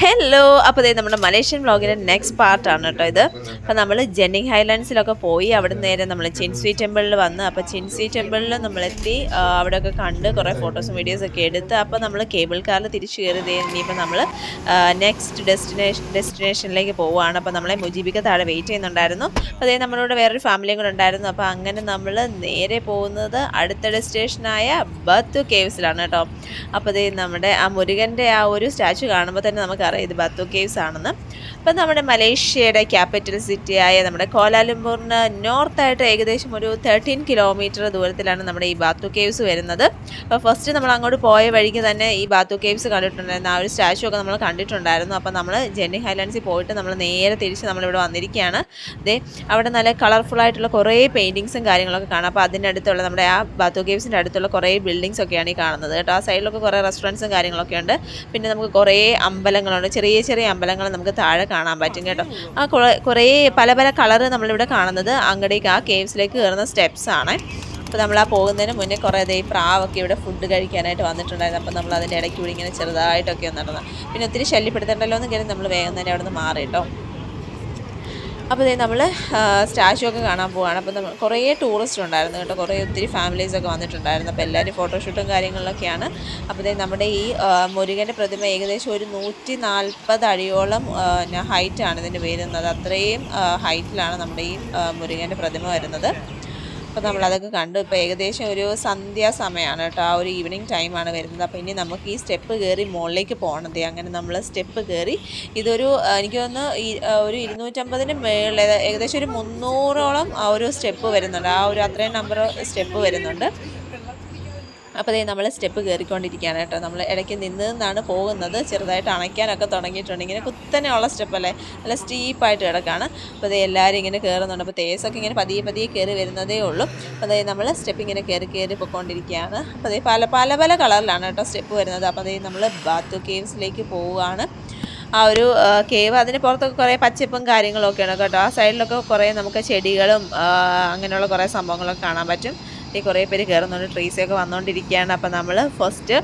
Hello അപ്പോൾ ഇതേ നമ്മുടെ മലേഷ്യൻ വ്ളോഗിന്റെ നെക്സ്റ്റ് പാർട്ടാണ് കേട്ടോ ഇത്. അപ്പോൾ നമ്മൾ ജെന്നിങ് ഹൈലാൻഡ്സിലൊക്കെ പോയി അവിടെ നേരെ നമ്മൾ ചിൻസ്വി ടെമ്പിളിൽ വന്ന്. അപ്പോൾ ചിൻസ്വി ടെമ്പിളിൽ നമ്മളെത്തി അവിടെയൊക്കെ കണ്ട് കുറേ ഫോട്ടോസും വീഡിയോസൊക്കെ എടുത്ത് അപ്പോൾ നമ്മൾ കേബിൾ കാറിൽ തിരിച്ചു കയറി ഇനിയിപ്പോൾ നമ്മൾ നെക്സ്റ്റ് ഡെസ്റ്റിനേഷൻ ഡെസ്റ്റിനേഷനിലേക്ക് പോവുകയാണ് അപ്പോൾ നമ്മളെ മുജീബിക്ക് താഴെ വെയിറ്റ് ചെയ്യുന്നുണ്ടായിരുന്നു. അപ്പോൾ അതേ നമ്മളോട് വേറൊരു ഫാമിലിയും കൂടെ ഉണ്ടായിരുന്നു. അപ്പോൾ അങ്ങനെ നമ്മൾ നേരെ പോകുന്നത് അടുത്ത ഡെസ്റ്റിനേഷനായ ബത്ത് കേവ്സിലാണ് കേട്ടോ അപ്പോൾ അതേ നമ്മുടെ ആ മുരുകന്റെ ആ ഒരു സ്റ്റാച്ചു കാണുമ്പോൾ തന്നെ നമുക്കറിയാം ഇത് ബത്തോ കേവ്സ് ആണെന്ന് അപ്പോൾ നമ്മുടെ മലേഷ്യയുടെ ക്യാപിറ്റൽ സിറ്റിയായ നമ്മുടെ കോലാലംപൂറിന് നോർത്തായിട്ട് ഏകദേശം ഒരു തേർട്ടീൻ കിലോമീറ്റർ ദൂരത്തിലാണ് നമ്മുടെ ഈ ബാത്തു കേവ്സ് വരുന്നത്. അപ്പോൾ ഫസ്റ്റ് നമ്മൾ അങ്ങോട്ട് പോയ വഴിക്ക് തന്നെ ഈ ബാത്തു കേവ്സ് കണ്ടിട്ടുണ്ടായിരുന്നു. ആ ഒരു സ്റ്റാച്ചു ഒക്കെ നമ്മൾ കണ്ടിട്ടുണ്ടായിരുന്നു. അപ്പോൾ നമ്മൾ ജെന്നി ഹൈലാൻഡ്സിൽ പോയിട്ട് നമ്മൾ നേരെ തിരിച്ച് നമ്മളിവിടെ വന്നിരിക്കുകയാണ്. ദേ അവിടെ നല്ല കളർഫുൾ ആയിട്ടുള്ള കുറേ പെയിന്റിങ്സും കാര്യങ്ങളൊക്കെ കാണാം. അപ്പോൾ അതിന്റെ അടുത്തുള്ള നമ്മുടെ ആ ബാത്തു കേവ്സിന്റെ അടുത്തുള്ള കുറേ ബിൽഡിങ്സ് ഒക്കെയാണ് ഈ കാണുന്നത് കേട്ടോ. ആ സൈഡിലൊക്കെ കുറേ റെസ്റ്റോറന്റ്സും കാര്യങ്ങളൊക്കെ ഉണ്ട്. പിന്നെ നമുക്ക് കുറേ അമ്പലങ്ങളുണ്ട്. ചെറിയ ചെറിയ അമ്പലങ്ങൾ നമുക്ക് താഴെ കാണാൻ പറ്റും കേട്ടോ. ആ കുറേ- പല പല കളറ് നമ്മളിവിടെ കാണുന്നത്. അങ്ങടേക്ക് ആ കേവ്സിലേക്ക് കയറുന്ന സ്റ്റെപ്സ് ആണ്. അപ്പോൾ നമ്മൾ ആ പോകുന്നതിന് മുന്നേ കുറേ ഈ പ്രാവൊക്കെ ഇവിടെ ഫുഡ് കഴിക്കാനായിട്ട് വന്നിട്ടുണ്ടായിരുന്നു. അപ്പോൾ നമ്മൾ അതിന്റെ ഇടയ്ക്ക് കൂടി ഇങ്ങനെ ചെറുതായിട്ടൊക്കെ ഒന്ന് നടന്നു. പിന്നെ ഒത്തിരി ശല്യപ്പെടുത്തണ്ടല്ലോ എന്ന് കരുതി നമ്മൾ വേഗം തന്നെ അവിടെ നിന്ന് മാറി കേട്ടോ. അപ്പോൾ ഇതേ നമ്മൾ സ്റ്റാച്ചു ഒക്കെ കാണാൻ പോവുകയാണ് അപ്പോൾ നമ്മൾ കുറേ ടൂറിസ്റ്റ് ഉണ്ടായിരുന്നു കേട്ടോ. കുറേ ഒത്തിരി ഫാമിലീസൊക്കെ വന്നിട്ടുണ്ടായിരുന്നു. അപ്പോൾ എല്ലാവരും ഫോട്ടോഷൂട്ടും കാര്യങ്ങളിലൊക്കെയാണ്. അപ്പോൾ ഇതേ നമ്മുടെ ഈ മുരുകന്റെ പ്രതിമ ഏകദേശം ഒരു നൂറ്റി നാൽപ്പത് അടിയോളം ഹൈറ്റാണ് ഇതിന്റെ വരുന്നത് അത്രയും ഹൈറ്റിലാണ് നമ്മുടെ ഈ മുരുകന്റെ പ്രതിമ വരുന്നത്. അപ്പോൾ നമ്മളതൊക്കെ കണ്ടു ഇപ്പോൾ ഏകദേശം ഒരു സന്ധ്യാസമയമാണ് കേട്ടോ. ആ ഒരു ഈവനിങ് ടൈമാണ് വരുന്നത്. അപ്പോൾ ഇനി നമുക്ക് ഈ സ്റ്റെപ്പ് കയറി മുകളിലേക്ക് പോകണത് അങ്ങനെ നമ്മൾ സ്റ്റെപ്പ് കയറി ഇതൊരു എനിക്ക് തോന്നുന്നു ഈ ഒരു ഇരുന്നൂറ്റമ്പതിന് മേളിൽ ഏകദേശം ഒരു മുന്നൂറോളം ആ ഒരു സ്റ്റെപ്പ് വരുന്നുണ്ട്. ആ ഒരു അത്രയും നമ്പർ സ്റ്റെപ്പ് വരുന്നുണ്ട്. അപ്പോൾ ദേ നമ്മൾ സ്റ്റെപ്പ് കയറിക്കൊണ്ടിരിക്കുകയാണ് കേട്ടോ. നമ്മൾ ഇടയ്ക്ക് നിന്ന് നിന്നാണ് പോകുന്നത്. ചെറുതായിട്ട് അണയ്ക്കാനൊക്കെ തുടങ്ങിയിട്ടുണ്ട്. ഇങ്ങനെ കുത്തനെയുള്ള സ്റ്റെപ്പല്ലേ നല്ല സ്റ്റീപ്പായിട്ട് കിടക്കുകയാണ് അപ്പോൾ അതേ എല്ലാവരും ഇങ്ങനെ കയറുന്നുണ്ട് അപ്പോൾ തേസൊക്കെ ഇങ്ങനെ പതിയെ പതിയെ കയറി വരുന്നതേ ഉള്ളൂ. അപ്പോൾ അതേ നമ്മൾ സ്റ്റെപ്പ് ഇങ്ങനെ കയറി കയറി പൊയ്ക്കൊണ്ടിരിക്കുകയാണ്. അപ്പോൾ അതേ പല പല പല കളറിലാണ് കേട്ടോ സ്റ്റെപ്പ് വരുന്നത്. അപ്പോൾ അതേ നമ്മൾ ബാത്തു കേവ്സിലേക്ക് പോവുകയാണ്. ആ ഒരു കേവ് അതിന് പുറത്തൊക്കെ കുറേ പച്ചപ്പും കാര്യങ്ങളൊക്കെയാണ് കേട്ടോ. ആ സൈഡിലൊക്കെ കുറേ നമുക്ക് ചെടികളും അങ്ങനെയുള്ള കുറേ സംഭവങ്ങളൊക്കെ കാണാൻ പറ്റും. ഈ കുറേ പേര് കയറുന്നുണ്ട്. ട്രീസൊക്കെ വന്നുകൊണ്ടിരിക്കുകയാണ് അപ്പോൾ നമ്മൾ ഫസ്റ്റ്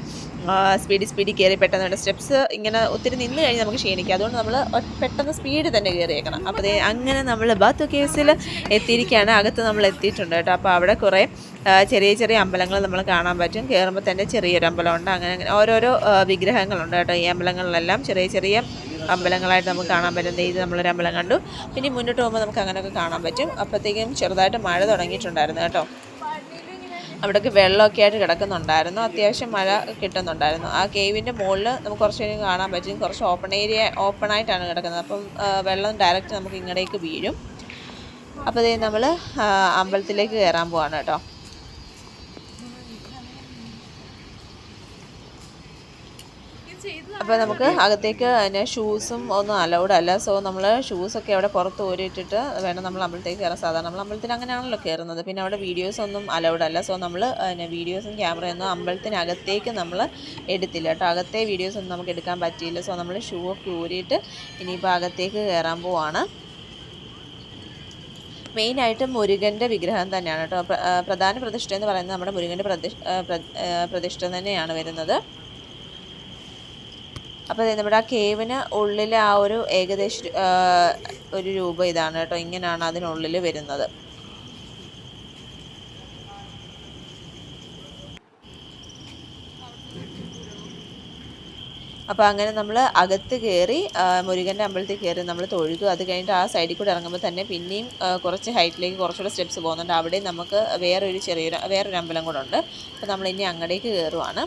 സ്പീഡിൽ സ്പീഡിൽ കയറി പെട്ടെന്ന് സ്റ്റെപ്സ് ഇങ്ങനെ ഒത്തിരി നിന്ന് കഴിഞ്ഞ് നമുക്ക് ക്ഷീണിക്കാം. അതുകൊണ്ട് നമ്മൾ പെട്ടെന്ന് സ്പീഡ് തന്നെ കയറിയേക്കണം അപ്പോൾ അങ്ങനെ നമ്മൾ ബാത്തു കേസിൽ എത്തിയിരിക്കുകയാണ്. അകത്ത് നമ്മൾ എത്തിയിട്ടുണ്ട് കേട്ടോ. അപ്പോൾ അവിടെ കുറേ ചെറിയ ചെറിയ അമ്പലങ്ങൾ നമ്മൾ കാണാൻ പറ്റും. കയറുമ്പോൾ തന്നെ ചെറിയൊരു അമ്പലമുണ്ട്. അങ്ങനെ അങ്ങനെ ഓരോരോ വിഗ്രഹങ്ങളുണ്ട് കേട്ടോ. ഈ അമ്പലങ്ങളിലെല്ലാം ചെറിയ ചെറിയ അമ്പലങ്ങളായിട്ട് നമുക്ക് കാണാൻ പറ്റും. ഇത് നമ്മളൊരു അമ്പലം കണ്ടു. പിന്നെ മുന്നോട്ട് പോകുമ്പോൾ നമുക്ക് അങ്ങനെയൊക്കെ കാണാൻ പറ്റും. അപ്പോഴത്തേക്കും ചെറുതായിട്ട് മഴ തുടങ്ങിയിട്ടുണ്ടായിരുന്നു കേട്ടോ. അവിടേക്ക് വെള്ളമൊക്കെ ആയിട്ട് കിടക്കുന്നുണ്ടായിരുന്നു. അത്യാവശ്യം മഴ കിട്ടുന്നുണ്ടായിരുന്നു. ആ കേവിന്റെ മുകളിൽ നമുക്ക് കുറച്ച് കഴിഞ്ഞ് കാണാൻ പറ്റും. കുറച്ച് ഓപ്പൺ ഏരിയ ഓപ്പൺ ആയിട്ടാണ് കിടക്കുന്നത്. അപ്പം വെള്ളം ഡയറക്റ്റ് നമുക്ക് ഇങ്ങടേക്ക് വീഴും. അപ്പോൾ ഇതേ നമ്മൾ അമ്പലത്തിലേക്ക് കയറാൻ പോവാണ് കേട്ടോ. അപ്പോൾ നമുക്ക് അകത്തേക്ക് പിന്നെ ഷൂസും ഒന്നും അലൗഡ് അല്ല. സോ നമ്മൾ ഷൂസൊക്കെ അവിടെ പുറത്ത് ഓരിയിട്ടിട്ട് വേണം നമ്മൾ അമ്പലത്തേക്ക് കയറാൻ. സാധാരണ നമ്മൾ അമ്പലത്തിൽ അങ്ങനെയാണല്ലോ കയറുന്നത്. പിന്നെ അവിടെ വീഡിയോസ് ഒന്നും അലൗഡ് അല്ല. സോ നമ്മൾ പിന്നെ വീഡിയോസും ക്യാമറയൊന്നും അമ്പലത്തിനകത്തേക്ക് നമ്മൾ എടുത്തില്ല കേട്ടോ. അകത്തെ വീഡിയോസ് ഒന്നും നമുക്ക് എടുക്കാൻ പറ്റിയില്ല. സോ നമ്മൾ ഷൂ ഒക്കെ ഊരിയിട്ട് ഇനിയിപ്പോൾ അകത്തേക്ക് കയറാൻ പോവാണ്. മെയിനായിട്ട് മുരുകന്റെ വിഗ്രഹം തന്നെയാണ് കേട്ടോ. പ്രധാന പ്രതിഷ്ഠ എന്ന് പറയുന്നത് നമ്മുടെ മുരുകന്റെ പ്രതിഷ്ഠ പ്രതിഷ്ഠ തന്നെയാണ് വരുന്നത്. അപ്പോൾ നമ്മുടെ ആ കേവിന് ഉള്ളിലെ ആ ഒരു ഏകദേശം ഒരു രൂപ ഇതാണ് കേട്ടോ. ഇങ്ങനെയാണ് അതിനുള്ളിൽ വരുന്നത്. അപ്പോൾ അങ്ങനെ നമ്മൾ അകത്ത് കയറി മുരുകന്റെ അമ്പലത്തിൽ കയറി നമ്മൾ തൊഴുതു. അത് കഴിഞ്ഞിട്ട് ആ സൈഡിൽ കൂടെ ഇറങ്ങുമ്പോൾ തന്നെ പിന്നെയും കുറച്ച് ഹൈറ്റിലേക്ക് കുറച്ചുകൂടെ സ്റ്റെപ്സ് പോകുന്നുണ്ട്. അവിടെ നമുക്ക് വേറൊരു ചെറിയൊരു വേറൊരു അമ്പലം കൂടെ ഉണ്ട്. അപ്പോൾ നമ്മൾ ഇനി അങ്ങടേക്ക് കയറുവാണ്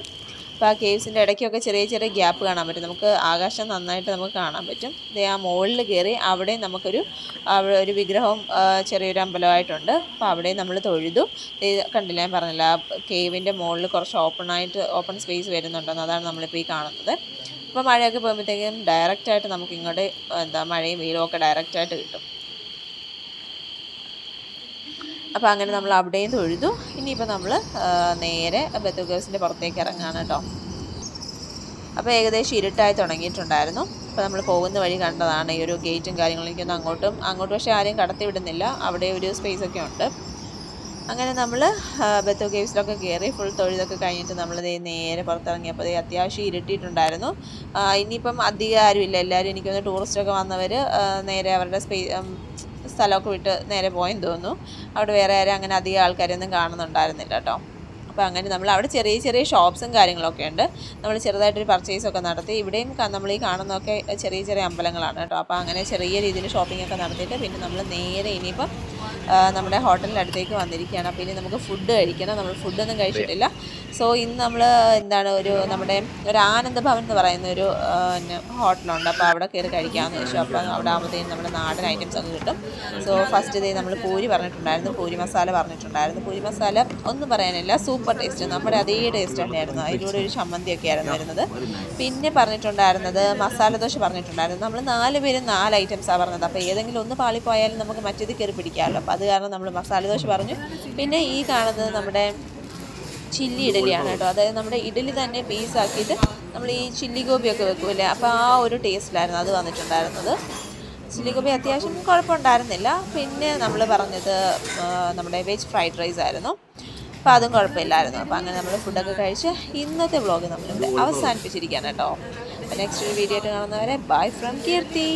അപ്പോൾ ആ കേവ്സിന്റെ ഇടയ്ക്കൊക്കെ ചെറിയ ചെറിയ ഗ്യാപ്പ് കാണാൻ പറ്റും. നമുക്ക് ആകാശം നന്നായിട്ട് നമുക്ക് കാണാൻ പറ്റും. ഇത് ആ മുകളിൽ കയറി അവിടെ നമുക്കൊരു അവിടെ ഒരു വിഗ്രഹം ചെറിയൊരു അമ്പലമായിട്ടുണ്ട്. അപ്പോൾ അവിടെ നമ്മൾ തൊഴുതു. കണ്ടില്ല ഞാൻ പറഞ്ഞില്ല ആ കേവിന്റെ മുകളിൽ കുറച്ച് ഓപ്പൺ ആയിട്ട് ഓപ്പൺ സ്പേസ് വരുന്നുണ്ടെന്ന് അതാണ് നമ്മളിപ്പോൾ ഈ കാണുന്നത്. അപ്പോൾ മഴയൊക്കെ പോകുമ്പോഴത്തേക്കും ഡയറക്റ്റായിട്ട് നമുക്ക് ഇങ്ങോട്ട് എന്താ മഴയും വെയിലും ഒക്കെ ഡയറക്റ്റായിട്ട് കിട്ടും. അപ്പോൾ അങ്ങനെ നമ്മൾ അവിടെയും തൊഴുതു. ഇനിയിപ്പോൾ നമ്മൾ നേരെ ബത്തുഗേഴ്സിന്റെ പുറത്തേക്ക് ഇറങ്ങാണ് കേട്ടോ. അപ്പോൾ ഏകദേശം ഇരുട്ടായി തുടങ്ങിയിട്ടുണ്ടായിരുന്നു. അപ്പോൾ നമ്മൾ പോകുന്ന വഴി കണ്ടതാണ്. ഈ ഒരു ഗേറ്റും കാര്യങ്ങളും എനിക്കൊന്നും അങ്ങോട്ടും അങ്ങോട്ട് പക്ഷേ ആരെയും കടത്തി വിടുന്നില്ല. അവിടെ ഒരു സ്പേസ് ഒക്കെ ഉണ്ട്. അങ്ങനെ നമ്മൾ ബത്തോ കേവ്സിലൊക്കെ കയറി ഫുൾ തൊഴുതൊക്കെ കഴിഞ്ഞിട്ട് നമ്മൾ നേരെ പുറത്തിറങ്ങിയപ്പോൾ ദേ അത്യാവശ്യം ഇരുട്ടിയിട്ടുണ്ടായിരുന്നു. ഇനിയിപ്പം അധികം ആരുമില്ല എല്ലാവരും എനിക്കൊന്ന് ടൂറിസ്റ്റൊക്കെ വന്നവർ നേരെ അവരുടെ സ്പേ സ്ഥലമൊക്കെ വിട്ട് നേരെ പോയെന്ന് തോന്നുന്നു. അവിടെ വേറെ ആരും അങ്ങനെ അധികം ആൾക്കാരൊന്നും കാണുന്നുണ്ടായിരുന്നില്ല കേട്ടോ. അപ്പോൾ അങ്ങനെ നമ്മൾ അവിടെ ചെറിയ ചെറിയ ഷോപ്സും കാര്യങ്ങളൊക്കെ ഉണ്ട്. നമ്മൾ ചെറുതായിട്ടൊരു പർച്ചേസൊക്കെ നടത്തി. ഇവിടെയും നമ്മൾ ഈ കാണുന്നതൊക്കെ ചെറിയ ചെറിയ അമ്പലങ്ങളാണ് കേട്ടോ. അപ്പോൾ അങ്ങനെ ചെറിയ രീതിയിൽ ഷോപ്പിംഗ് ഒക്കെ നടത്തിയിട്ട് പിന്നെ നമ്മൾ നേരെ ഇനിയിപ്പം നമ്മുടെ ഹോട്ടലിന്റെ അടുത്തേക്ക് വന്നിരിക്കുകയാണ്. അപ്പോൾ ഇനി നമുക്ക് ഫുഡ് കഴിക്കണം. നമ്മൾ ഫുഡൊന്നും കഴിച്ചിട്ടില്ല. സോ ഇന്ന് നമ്മൾ എന്താണ് ഒരു നമ്മുടെ ഒരു ആനന്ദ ഭവൻ എന്ന് പറയുന്ന ഒരു ഹോട്ടലുണ്ട്. അപ്പോൾ അവിടെ കയറി കഴിക്കാമെന്ന് വെച്ചു അപ്പോൾ അവിടെ ആകുമ്പോഴത്തേക്കും നമ്മുടെ നാടൻ ഐറ്റംസ് ഒക്കെ കിട്ടും. സോ ഫസ്റ്റ് ഡേ നമ്മൾ പൂരി പറഞ്ഞിട്ടുണ്ടായിരുന്നു. പൂരി മസാല പറഞ്ഞിട്ടുണ്ടായിരുന്നു. പൂരി മസാല ഒന്നും പറയാനില്ല. സൂപ്പർ ടേസ്റ്റ് നമ്മുടെ അതേ ടേസ്റ്റ് തന്നെയായിരുന്നു. അതിലൂടെ ഒരു ചമ്മന്തിയൊക്കെ ആയിരുന്നു വരുന്നത്. പിന്നെ പറഞ്ഞിട്ടുണ്ടായിരുന്നത് മസാല ദോശ പറഞ്ഞിട്ടുണ്ടായിരുന്നു. നമ്മൾ നാല് പേരും നാല് ഐറ്റംസാണ് പറഞ്ഞത്. അപ്പോൾ ഏതെങ്കിലും ഒന്ന് പാളിപ്പോയാലും നമുക്ക് മറ്റേത് കയറി പിടിക്കാമല്ലോ. അപ്പോൾ അത് കാരണം നമ്മൾ മസാല ദോശ പറഞ്ഞു. പിന്നെ ഈ കാണുന്നത് നമ്മുടെ ചില്ലി ഇഡലിയാണ് കേട്ടോ. അതായത് നമ്മുടെ ഇഡലി തന്നെ പീസാക്കിയിട്ട് നമ്മൾ ഈ ചില്ലി ഗോപിയൊക്കെ വെക്കുമല്ലേ അപ്പോൾ ആ ഒരു ടേസ്റ്റിലായിരുന്നു അത് വന്നിട്ടുണ്ടായിരുന്നത്. ചില്ലി ഗോപി അത്യാവശ്യം കുഴപ്പമുണ്ടായിരുന്നില്ല. പിന്നെ നമ്മൾ പറഞ്ഞത് നമ്മുടെ വെജ് ഫ്രൈഡ് റൈസ് ആയിരുന്നു. അപ്പോൾ അതും കുഴപ്പമില്ലായിരുന്നു. അപ്പോൾ അങ്ങനെ നമ്മൾ ഫുഡൊക്കെ കഴിച്ച് ഇന്നത്തെ വ്ളോഗ് നമ്മളിവിടെ അവസാനിപ്പിച്ചിരിക്കുകയാണ് കേട്ടോ. അപ്പോൾ നെക്സ്റ്റ് ഒരു വീഡിയോ ആയിട്ട് കാണുന്നവരെ ബൈ ഫ്രം കീർത്തി.